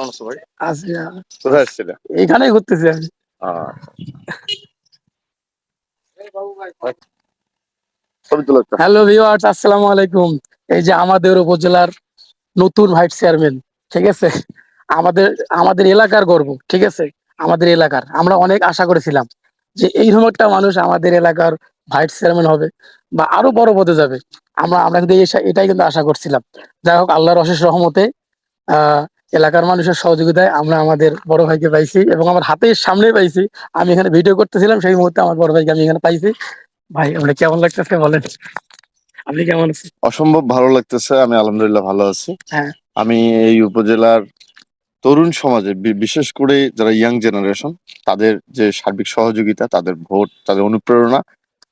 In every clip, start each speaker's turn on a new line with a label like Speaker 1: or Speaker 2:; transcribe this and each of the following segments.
Speaker 1: কেমন আছো ভাই
Speaker 2: আছি
Speaker 1: কোথায় এসেছিলে
Speaker 2: এখানেই ঘুরতেছি আমি। হ্যালো ভিউয়ার্স আসসালামু আলাইকুম। এই যে আমাদের উপজেলার নতুন ভাইস চেয়ারম্যান ঠিক আছে? আমাদের আমাদের এলাকার গর্ব ঠিক আছে? আমাদের এলাকার। আমরা অনেক আশা করেছিলাম যে এইরকম একটা মানুষ আমাদের এলাকার ভাইস চেয়ারম্যান হবে বা আরও বড় পদে যাবে। আমরা আমরা কিন্তু এই- এটাই কিন্তু আশা করছিলাম। যাই হোক আল্লাহর অশেষ রহমতে আহ এলাকার মানুষের সহযোগিতায় আমরা আমাদের বড় ভাইকে পাইছি এবং আমার হাতের সামনে পাইছি। আমি এখানে ভিডিও করতেছিলাম সেই মুহূর্তে আমার বড় ভাইকে আমি এখানে পাইছি। ভাই আপনি কেমন লাগতেছে বলেন? আপনি কেমন আছেন?
Speaker 1: অসম্ভব ভালো লাগতেছে আমি আলহামদুলিল্লাহ ভালো আছি।
Speaker 2: হ্যাঁ।
Speaker 1: আমি এই উপজেলার তরুণ সমাজে বিশেষ করে যারা ইয়াং জেনারেশন তাদের যে সার্বিক সহযোগিতা তাদের ভোট তাদের অনুপ্রেরণা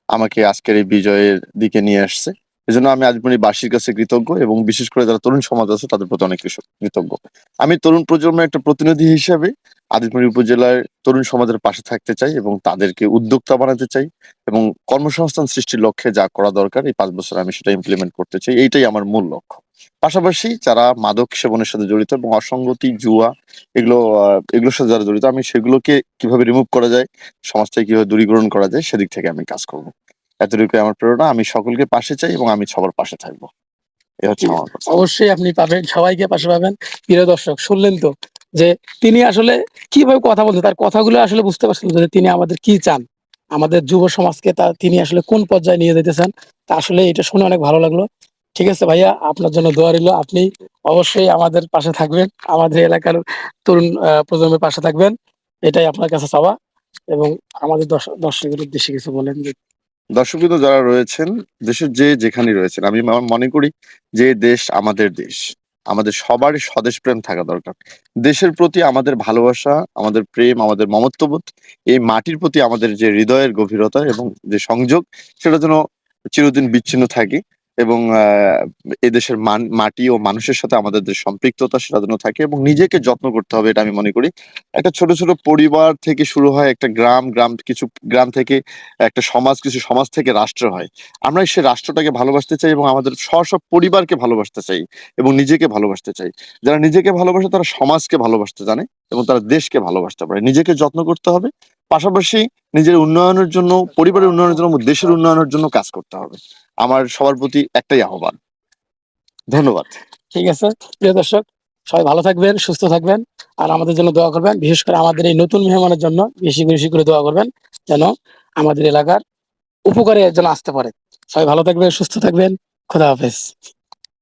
Speaker 1: আমাকে আজকের এই বিজয়ের দিকে নিয়ে আসছে। এজন্য আমি আজমনিবাসীর কাছে কৃতজ্ঞ এবং বিশেষ করে যারা তরুণ সমাজ আছে, তাদের প্রতি অনেক কৃতজ্ঞ। আমি তরুণ প্রজন্মের একটা প্রতিনিধি হিসেবে আদিতমণি উপজেলার তরুণ সমাজের পাশে থাকতে চাই এবং তাদেরকে উদ্যোক্তা বানাতে চাই এবং কর্মসংস্থান সৃষ্টির লক্ষ্যে যা করা দরকার এই পাঁচ বছর আমি সেটা ইমপ্লিমেন্ট করতে চাই, এইটাই আমার মূল লক্ষ্য। পাশাপাশি যারা মাদক সেবনের সাথে জড়িত এবং অসঙ্গতি জুয়া এগুলো এগুলোর সাথে যারা জড়িত, আমি সেগুলোকে কীভাবে রিমুভ করা যায় সমাজ থেকে কীভাবে দূরীকরণ করা যায়, সেদিক থেকে আমি কাজ করব। এতটুকু আমার প্রেরণা। আমি সকলকে পাশে চাই এবং আমি সবার পাশে থাকব।
Speaker 2: অবশ্যই আপনি পাবেন সবাইকে পাশে পাবেন। প্রিয় দর্শক শুনলেন তো যে তিনি আসলে কীভাবে কথা বলতে তার কথাগুলো আসলে বুঝতে পারছেন যে তিনি আমাদের কি চান। আমাদের যুব সমাজকে তা তিনি আসলে কোন পর্যায়ে নিয়ে যেতে চান তা আসলে এটা শুনে অনেক ভালো লাগল। ঠিক আছে ভাইয়া আপনার জন্য দোয়া রইল। আপনি অবশ্যই আমাদের পাশে থাকবেন আমাদের এলাকার তরুণ প্রজন্মের পাশে থাকবেন। এটাই আপনার কাছে চাওয়া এবং আমাদের দর্শক দর্শকের উদ্দেশ্যে কিছু বলেন যে
Speaker 1: দর্শকবৃন্দ যারা রয়েছেন, দেশের যে যেখানে রয়েছেন, আমি মনে করি যে দেশ আমাদের দেশ। আমাদের সবার স্বদেশ প্রেম থাকা দরকার। দেশের প্রতি আমাদের ভালোবাসা, আমাদের প্রেম, আমাদের মমত্ববোধ, এই মাটির প্রতি আমাদের যে হৃদয়ের গভীরতা এবং যে সংযোগ, সেটা যেন চিরদিন বিচ্ছিন্ন থাকে। এবং আহ, এই দেশের মান মাটি ও মানুষের সাথে আমাদের যে সম্পৃক্ততা সেটা যেন থাকে এবং নিজেকে যত্ন করতে হবে এটা আমি মনে করি। একটা ছোট ছোট পরিবার থেকে শুরু হয় একটা গ্রাম গ্রাম কিছু গ্রাম থেকে একটা সমাজ কিছু সমাজ থেকে রাষ্ট্র হয়। আমরা সে রাষ্ট্রটাকে ভালোবাসতে চাই এবং আমাদের সব পরিবারকে ভালোবাসতে চাই এবং নিজেকে ভালোবাসতে চাই। যারা নিজেকে ভালোবাসে তারা সমাজকে ভালোবাসতে জানে এবং তারা দেশকে ভালোবাসতে পারে। নিজেকে যত্ন করতে হবে পাশাপাশি নিজের উন্নয়নের জন্য পরিবারের উন্নয়নের জন্য দেশের উন্নয়নের জন্য কাজ করতে হবে। আমার সবার প্রতি একটাই আহ্বান। ধন্যবাদ।
Speaker 2: ঠিক আছে, প্রিয় দর্শক, সবাই ভালো থাকবেন, সুস্থ থাকবেন, আর আমাদের জন্য দোয়া করবেন, বিশেষ করে আমাদের এই নতুন মেহমানের জন্য বেশি বেশি করে দোয়া করবেন, যেন আমাদের এলাকার উপকারে যেন আসতে পারে। সবাই ভালো থাকবেন, সুস্থ থাকবেন, খোদা হাফেজ।